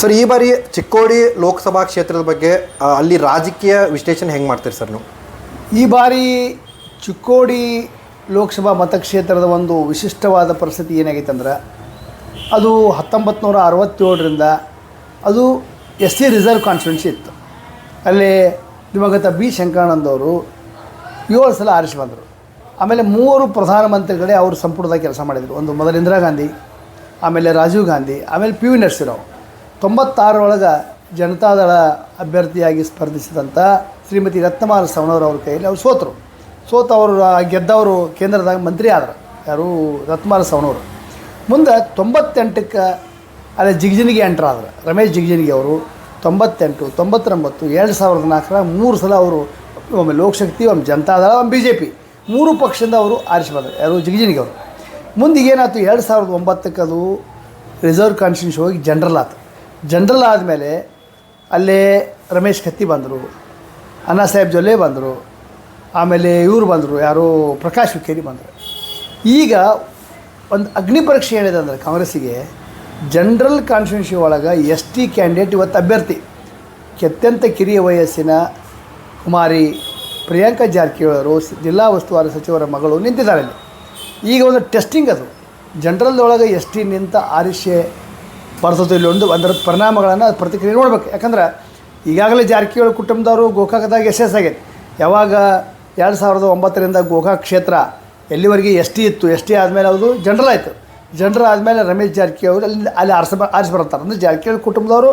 Sir, ಈ ಬಾರಿ ಚಿಕ್ಕೋಡಿ ಲೋಕಸಭಾ ಕ್ಷೇತ್ರದ ಬಗ್ಗೆ ಅಲ್ಲಿ ರಾಜಕೀಯ ವಿಶ್ಲೇಷಣೆ ಹೆಂಗೆ ಮಾಡ್ತೀರಿ ಸರ್ ನೀವು? ಈ ಬಾರಿ ಚಿಕ್ಕೋಡಿ ಲೋಕಸಭಾ ಮತಕ್ಷೇತ್ರದ ಒಂದು ವಿಶಿಷ್ಟವಾದ ಪರಿಸ್ಥಿತಿ ಏನಾಗೈತೆ ಅಂದ್ರೆ, ಅದು ಹತ್ತೊಂಬತ್ತು ನೂರ ಅರವತ್ತೇಳರಿಂದ ಅದು ಎಸ್ ಸಿ ರಿಸರ್ವ್ ಕಾನ್ಸ್ಟಿಟ್ಯೂನ್ಸಿ ಇತ್ತು. ಅಲ್ಲಿ ದಿವಂಗತ ಬಿ ಶಂಕರಾನಂದ್ ಅವರು ಏಳು ಸಲ ಆರಿಸಿ ಬಂದರು. ಆಮೇಲೆ ಮೂವರು ಪ್ರಧಾನಮಂತ್ರಿಗಳೇ ಅವರು ಸಂಪುಟದಾಗ ಕೆಲಸ ಮಾಡಿದರು. ಒಂದು ಮೊದಲು ಇಂದಿರಾ ಗಾಂಧಿ, ಆಮೇಲೆ ರಾಜೀವ್ ಗಾಂಧಿ, ಆಮೇಲೆ ಪಿ ವಿ ನರಸಿಂಹರಾವ್. ತೊಂಬತ್ತಾರರೊಳಗೆ ಜನತಾದಳ ಅಭ್ಯರ್ಥಿಯಾಗಿ ಸ್ಪರ್ಧಿಸಿದಂಥ ಶ್ರೀಮತಿ ರತ್ನಮಾಲ ಸವಣವ್ರ ಅವ್ರ ಕೈಯಲ್ಲಿ ಅವ್ರು ಸೋತರು. ಸೋತು ಅವರು ಗೆದ್ದವರು ಕೇಂದ್ರದಾಗ ಮಂತ್ರಿ ಆದರು. ಯಾರು? ರತ್ನಮಾಲ ಸವಣವ್ರು ಮುಂದೆ ತೊಂಬತ್ತೆಂಟಕ್ಕೆ ಅಲ್ಲೇ ಜಿಗ್ಜಿನಿಗೆ ಎಂಟ್ರ್ ಆದರು. ರಮೇಶ್ ಜಿಗ್ಜಿನಿಗೆ ಅವರು ತೊಂಬತ್ತೆಂಟು, ತೊಂಬತ್ತೊಂಬತ್ತು, ಎರಡು ಸಾವಿರದ ನಾಲ್ಕರ ಮೂರು ಸಲ ಅವರು ಒಮ್ಮೆ ಲೋಕಶಕ್ತಿ, ಒಮ್ಮೆ ಜನತಾದಳ ಒಮ್ಮೆ ಬಿ ಜೆ ಪಿ ಮೂರು ಪಕ್ಷದಿಂದ ಅವರು ಆರಿಸಿ ಯಾರು? ಜಿಗ್ಜಿನಿಗೆ ಅವರು. ಮುಂದೆ ಏನಾಯ್ತು ಎರಡು ಸಾವಿರದ ಒಂಬತ್ತಕ್ಕೆ ಅದು ರಿಸರ್ವ್ ಕಾನ್ಸ್ಟಿಟ್ಯೂನ್ಸಿ ಹೋಗಿ ಜನರಲ್ ಆಯ್ತು ಜನರಲ್ ಆದಮೇಲೆ ಅಲ್ಲೇ ರಮೇಶ್ ಕತ್ತಿ ಬಂದರು, ಅಣ್ಣಾ ಸಾಹೇಬ್ ಜೊಲ್ಲೆ ಬಂದರು, ಆಮೇಲೆ ಇವರು ಬಂದರು, ಯಾರೋ ಪ್ರಕಾಶ್ ವಿಕೇರಿ ಬಂದರು. ಈಗ ಒಂದು ಅಗ್ನಿ ಪರೀಕ್ಷೆ ಏನಿದೆ ಅಂದರೆ ಕಾಂಗ್ರೆಸ್ಸಿಗೆ, ಜನರಲ್ ಕಾನ್ಸ್ಟಿಟ್ಯೂನ್ಸಿ ಒಳಗೆ ಎಸ್ ಟಿ ಕ್ಯಾಂಡಿಡೇಟ್ ಇವತ್ತು ಅಭ್ಯರ್ಥಿ, ಅತ್ಯಂತ ಕಿರಿಯ ವಯಸ್ಸಿನ ಕುಮಾರಿ ಪ್ರಿಯಾಂಕಾ ಜಾರಕಿಹೊಳರು ಜಿಲ್ಲಾ ಉಸ್ತುವಾರಿ ಸಚಿವರ ಮಗಳು ನಿಂತಿದ್ದಾರೆ ಈಗ ಒಂದು ಟೆಸ್ಟಿಂಗ್ ಅದು. ಜನರಲ್ದೊಳಗೆ ಎಸ್ ಟಿ ನಿಂತ ಆರಿಷೆ ಬರ್ತದೆ ಒಂದು ಅದರ ಪರಿಣಾಮಗಳನ್ನು ಪ್ರತಿಕ್ರಿಯೆ ನೋಡ್ಬೇಕು. ಯಾಕಂದ್ರೆ ಈಗಾಗಲೇ ಜಾರಕಿಹೊಳಿ ಕುಟುಂಬದವರು ಗೋಕಾಕದಾಗ ಆಗೈತೆ ಯಾವಾಗ ಎರಡು ಸಾವಿರದ ಒಂಬತ್ತರಿಂದ ಗೋಕಾಕ್ ಕ್ಷೇತ್ರ ಎಲ್ಲಿವರೆಗೆ ಎಸ್ ಟಿ ಇತ್ತು, ಎಸ್ ಟಿ ಆದಮೇಲೆ ಅದು ಜನರಲ್ ಆಯಿತು. ಜನರಲ್ ಆದಮೇಲೆ ರಮೇಶ್ ಜಾರಕಿಹೊಳಿ ಅಲ್ಲಿ ಅಲ್ಲಿ ಆರಿಸ ಆರಿಸಿ ಬರ್ತಾರೆ ಅಂದರೆ ಜಾರಕಿಹೊಳಿ ಕುಟುಂಬದವರು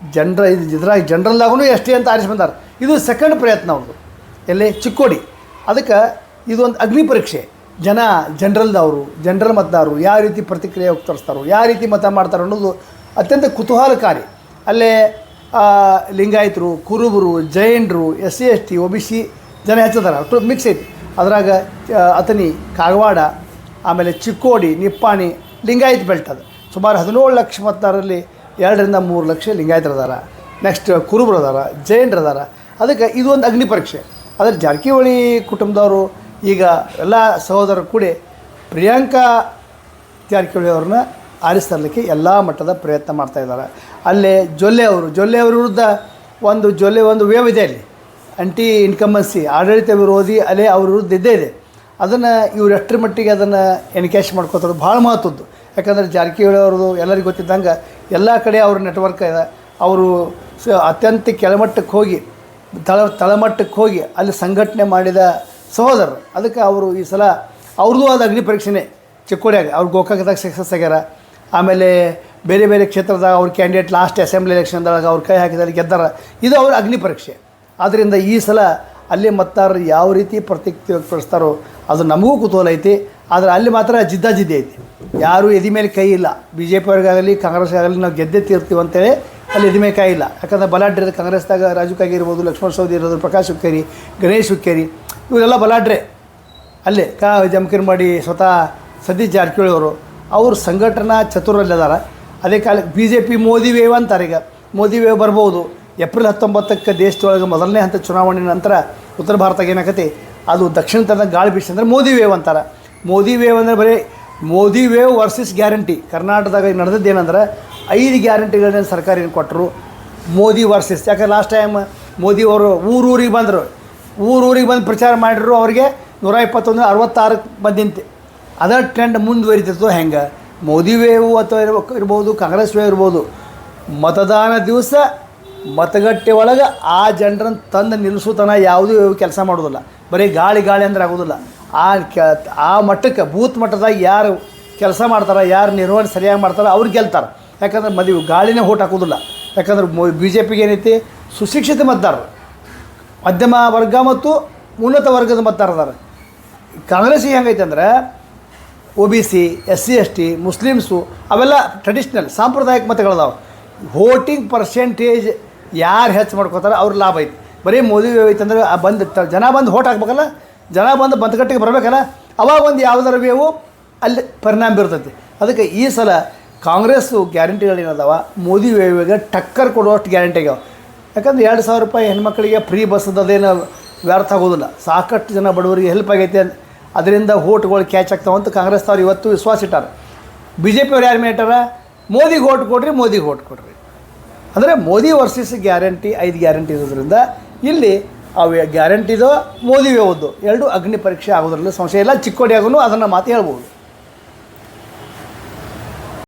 ಜನರ, ಇದು ಇದ್ರಾಗ ಜನರಲ್ದಾಗೂ ಎಸ್ ಟಿ ಅಂತ ಆರಿಸಿ ಬಂದಾರೆ. ಇದು ಸೆಕೆಂಡ್ ಪ್ರಯತ್ನ ಅವ್ರದ್ದು ಎಲ್ಲಿ? ಚಿಕ್ಕೋಡಿ. ಅದಕ್ಕೆ ಇದೊಂದು ಅಗ್ನಿ ಪರೀಕ್ಷೆ. ಜನ ಜನರಲ್ದವರು, ಜನರಲ್ ಮತದಾರರು ಯಾವ ರೀತಿ ಪ್ರತಿಕ್ರಿಯೆ ತೋರಿಸ್ತಾರೋ ಯಾವ ರೀತಿ ಮತ ಮಾಡ್ತಾರೋ ಅನ್ನೋದು ಅತ್ಯಂತ ಕುತೂಹಲಕಾರಿ. ಅಲ್ಲೇ ಲಿಂಗಾಯತರು, ಕುರುಬರು, ಜೈನರು S C S T O B C ಜನ ಹೆಚ್ಚದಾರ ಅಷ್ಟು ಮಿಕ್ಸ್ ಐತಿ. ಅದ್ರಾಗ ಅತನಿ ಕಾಗವಾಡ, ಆಮೇಲೆ ಚಿಕ್ಕೋಡಿ, ನಿಪ್ಪಾಣಿ, ಲಿಂಗಾಯತ್ ಬೆಲ್ಟ್ ಸುಮಾರು ಹದಿನೇಳು ಲಕ್ಷ ಮತದಾರರಲ್ಲಿ ಎರಡರಿಂದ ಮೂರು ಲಕ್ಷ ಲಿಂಗಾಯತರು ಅದಾರ ನೆಕ್ಸ್ಟ್ ಕುರುಬರು ಅದಾರ ಜೈನರು ಅದಾರ ಅದಕ್ಕೆ ಇದು ಒಂದು ಅಗ್ನಿ ಪರೀಕ್ಷೆ. ಆದರೆ ಜಾರಕಿಹೊಳಿ ಕುಟುಂಬದವರು ಈಗ ಎಲ್ಲ ಸಹೋದರರು ಕೂಡಿ ಪ್ರಿಯಾಂಕಾ ಜಾರಕಿಹೊಳಿ ಅವ್ರನ್ನ ಆರಿಸ್ತರಲಿಕ್ಕೆ ಎಲ್ಲ ಮಟ್ಟದ ಪ್ರಯತ್ನ ಮಾಡ್ತಾ ಇದ್ದಾರೆ. ಅಲ್ಲೇ ಜೊಲ್ಲೆ ಅವರು, ಜೊಲ್ಲೆ ಅವ್ರ ವಿರುದ್ಧ ಒಂದು ಜೊಲ್ಲೆ ಒಂದು ವೇವ್ ಇದೆ ಅಲ್ಲಿ. ಅಂಟಿ ಇನ್ಕಮನ್ಸಿ ಆಡಳಿತ ವಿರೋಧಿ ಅಲೆ ಅವ್ರ ವಿರುದ್ಧ ಇದ್ದೇ ಇದೆ. ಅದನ್ನು ಇವ್ರು ಎಷ್ಟರ ಮಟ್ಟಿಗೆ ಅದನ್ನು ಎನ್ಕ್ಯಾಶ್ ಮಾಡ್ಕೋತಾರೆ ಭಾಳ ಮಹತ್ವದ್ದು. ಯಾಕಂದರೆ ಜಾರಕಿಹೊಳಿ ಅವ್ರದ್ದು ಎಲ್ಲರಿಗೂ ಗೊತ್ತಿದ್ದಂಗೆ ಎಲ್ಲ ಕಡೆ ಅವ್ರ ನೆಟ್ವರ್ಕ್ ಇದೆ. ಅವರು ಅತ್ಯಂತ ಕೆಳಮಟ್ಟಕ್ಕೆ ಹೋಗಿ, ತಳ ತಳಮಟ್ಟಕ್ಕೆ ಹೋಗಿ ಅಲ್ಲಿ ಸಂಘಟನೆ ಮಾಡಿದ ಸಹೋದರರು, ಅದಕ್ಕೆ ಅವರು ಈ ಸಲ ಅವ್ರದ್ದು ಆದ ಅಗ್ನಿ ಪರೀಕ್ಷೆನೇ ಚಿಕ್ಕೋಡಿಯಾಗ. ಅವ್ರು ಗೋಕಾಕದಾಗ ಸಕ್ಸಸ್ ಆಗ್ಯಾರ. ಆಮೇಲೆ ಬೇರೆ ಬೇರೆ ಕ್ಷೇತ್ರದಾಗ ಅವ್ರ ಕ್ಯಾಂಡಿಡೇಟ್ ಲಾಸ್ಟ್ ಅಸೆಂಬ್ಲಿ ಎಲೆಕ್ಷನ್ದಾಗ ಅವ್ರು ಕೈ ಹಾಕಿದಲ್ಲಿ ಗೆದ್ದಾರ. ಇದು ಅವ್ರ ಅಗ್ನಿ ಪರೀಕ್ಷೆ. ಆದ್ದರಿಂದ ಈ ಸಲ ಅಲ್ಲಿ ಮತ್ತಾರರು ಯಾವ ರೀತಿ ಪ್ರತಿಕ್ರಿಯೆ ವ್ಯಕ್ತಪಡಿಸ್ತಾರೋ ಅದು ನಮಗೂ ಕುತೂಹಲ ಐತಿ. ಆದರೆ ಅಲ್ಲಿ ಮಾತ್ರ ಜಿದ್ದಾಜಿದ್ದಿ ಐತಿ. ಯಾರೂ ಎದಿ ಮೇಲೆ ಕೈ ಇಲ್ಲ. ಬಿ ಜೆ ಪಿಯವ್ರಿಗಾಗಲಿ ಕಾಂಗ್ರೆಸ್ಗಾಗಲಿ ನಾವು ಗೆದ್ದೇ ತೀರ್ತೀವಿ ಅಂತೇಳಿ ಅಲ್ಲಿ ಎದಿ ಕಾಯಿಲ್ಲ. ಯಾಕಂದ್ರೆ ಬಲಾಢ್ಯ ಕಾಂಗ್ರೆಸ್ದಾಗ ರಾಜು ಕಾಗಿ ಇರ್ಬೋದು, ಲಕ್ಷ್ಮಣ ಸೌದಿ ಇರೋದು ಪ್ರಕಾಶ್ ಹುಕ್ಕೇರಿ ಗಣೇಶ್ ಹುಕ್ಕೇರಿ ಇವರೆಲ್ಲ ಬಲಾಢ್ರೆ ಅಲ್ಲೇ ಕಾ ಜಮಖೀರ್ ಮಾಡಿ ಸ್ವತಃ ಸತೀಶ್ ಜಾರಕಿಹೊಳಿ ಅವರು, ಅವ್ರ ಸಂಘಟನಾ ಚತುರಲ್ಲಿದ್ದಾರೆ ಅದೇ ಕಾಲಕ್ಕೆ B J P Modi wave ಅಂತಾರೆ ಈಗ. ಮೋದಿ ವೇವ್ ಬರ್ಬೋದು. ಏಪ್ರಿಲ್ ಹತ್ತೊಂಬತ್ತಕ್ಕೆ ದೇಶದೊಳಗೆ ಮೊದಲನೇ ಹಂತ ಚುನಾವಣೆ ನಂತರ ಉತ್ತರ ಭಾರತಕ್ಕೆ ಏನಾಗತ್ತೆ? ಅದು ದಕ್ಷಿಣ ತನಕ ಗಾಳಿ ಬೀಸಿ ಅಂದ್ರೆ ಮೋದಿ ವೇವ್ ಅಂತಾರೆ. ಮೋದಿ ವೇವ್ ಅಂದರೆ ಬರೀ ಮೋದಿ ವೇವ್ ವರ್ಸಸ್ ಗ್ಯಾರಂಟಿ. ಕರ್ನಾಟಕದಾಗ ನಡೆದದ್ದು ಏನಂದ್ರೆ ಐದು ಗ್ಯಾರಂಟಿಗಳನ್ನ ಸರ್ಕಾರ ಏನು ಕೊಟ್ಟರು ಮೋದಿ ವರ್ಸಸ್ ಯಾಕಂದ್ರೆ ಲಾಸ್ಟ್ ಟೈಮ್ ಮೋದಿ ಅವರು ಊರೂರಿಗೆ ಬಂದರು. ಊರೂರಿಗೆ ಬಂದು ಪ್ರಚಾರ ಮಾಡಿದ್ರು ಅವರಿಗೆ ನೂರ ಇಪ್ಪತ್ತೊಂದು ಅರವತ್ತಾರಕ್ಕೆ ಬಂದಿಂತೆ ಅದರ ಟ್ರೆಂಡ್ ಮುಂದುವರಿತಿತ್ತು. ಹೆಂಗೆ? ಮೋದಿ ವೇವು ಅಥವಾ ಇರ್ಬೋದು ಕಾಂಗ್ರೆಸ್ ವೇವ್ ಇರ್ಬೋದು. ಮತದಾನ ದಿವಸ ಮತಗಟ್ಟೆ ಒಳಗೆ ಆ ಜನರನ್ನು ತಂದು ನಿಲ್ಲಿಸೋತನ ಯಾವುದೂ ಕೆಲಸ ಮಾಡೋದಿಲ್ಲ. ಬರೀ ಗಾಳಿ ಗಾಳಿ ಅಂದ್ರೆ ಆಗೋದಿಲ್ಲ. ಆ ಆ ಮಟ್ಟಕ್ಕೆ, ಬೂತ್ ಮಟ್ಟದಾಗ ಯಾರು ಕೆಲಸ ಮಾಡ್ತಾರೆ, ಯಾರು ನಿರ್ವಹಣೆ ಸರಿಯಾಗಿ ಮಾಡ್ತಾರೆ, ಅವ್ರು ಗೆಲ್ತಾರೆ. ಯಾಕಂದ್ರೆ ಮದುವೆ ಗಾಳಿನೇ ಓಟ್ ಹಾಕೋದಿಲ್ಲ ಯಾಕಂದ್ರೆ ಬಿ ಜೆ ಪಿಗೆ ಏನೈತಿ? ಸುಶಿಕ್ಷಿತ ಮತದಾರರು. ಮಧ್ಯಮ ವರ್ಗ ಮತ್ತು ಉನ್ನತ ವರ್ಗದ ಮತದಾರದಾರ ಕಾಂಗ್ರೆಸ್ ಹೆಂಗೈತೆ ಅಂದ್ರೆ O B C S C S T Muslims ಅವೆಲ್ಲ ಟ್ರೆಡಿಷ್ನಲ್ ಸಾಂಪ್ರದಾಯಿಕ ಮತಗಳದಾವೆ. ವೋಟಿಂಗ್ ಪರ್ಸೆಂಟೇಜ್ ಯಾರು ಹೆಚ್ಚು ಮಾಡ್ಕೋತಾರೆ ಅವ್ರ ಲಾಭ ಐತಿ. ಬರೀ ಮೋದಿ ಐತೆ ಅಂದ್ರೆ ಆ ಬಂದು ಜನ ಬಂದು ಹೋಟ್ ಹಾಕ್ಬೇಕಲ್ಲ? ಜನ ಬಂದು ಮತಗಟ್ಟೆಗೆ ಬರಬೇಕಲ್ಲ? ಅವಾಗ ಒಂದು ಯಾವುದರ ವೇವು ಅಲ್ಲಿ ಪರಿಣಾಮ ಬೀರ್ತೈತಿ. ಅದಕ್ಕೆ ಈ ಸಲ ಕಾಂಗ್ರೆಸ್ಸು ಗ್ಯಾರಂಟಿಗಳೇನದಾವ? ಮೋದಿ ವೇವಿಗೆ ಟಕ್ಕರ್ ಕೊಡುವಷ್ಟು ಗ್ಯಾರಂಟಿ ಆಗ್ಯಾವ. ಯಾಕಂದ್ರೆ ಎರಡು ಸಾವಿರ ರೂಪಾಯಿ ಹೆಣ್ಮಕ್ಳಿಗೆ ಫ್ರೀ ಬಸ್ ಅದೇನು ವ್ಯರ್ಥ ಆಗೋದಿಲ್ಲ. ಸಾಕಷ್ಟು ಜನ ಬಡವರಿಗೆ ಹೆಲ್ಪ್ ಆಗೈತೆ ಅದರಿಂದ ಓಟ್ಗಳು ಕ್ಯಾಚ್ ಆಗ್ತಾವ ಅಂತ ಕಾಂಗ್ರೆಸ್ನವ್ರು ಇವತ್ತು ವಿಶ್ವಾಸ ಇಟ್ಟಾರೆ ಬಿ ಜೆ ಪಿಯವ್ರು ಯಾರು ಮೇಟಾರ ಮೋದಿಗೆ ಓಟ್ ಕೊಡ್ರಿ, ಮೋದಿಗೆ ಓಟ್ ಕೊಡ್ರಿ. ಅಂದರೆ ಮೋದಿ ವರ್ಸಸ್ ಗ್ಯಾರಂಟಿ ಐದು ಗ್ಯಾರಂಟಿ ಇರೋದ್ರಿಂದ ಇಲ್ಲಿ ಅವು ಗ್ಯಾರಂಟಿದೋ ಮೋದಿ ಹೋದ್ದು ಎರಡು ಅಗ್ನಿ ಪರೀಕ್ಷೆ ಆಗೋದ್ರಲ್ಲಿ ಸಂಶಯ ಇಲ್ಲ. ಚಿಕ್ಕೋಡಿ ಆಗೂ ಅದನ್ನು ಮಾತು ಹೇಳ್ಬೋದು.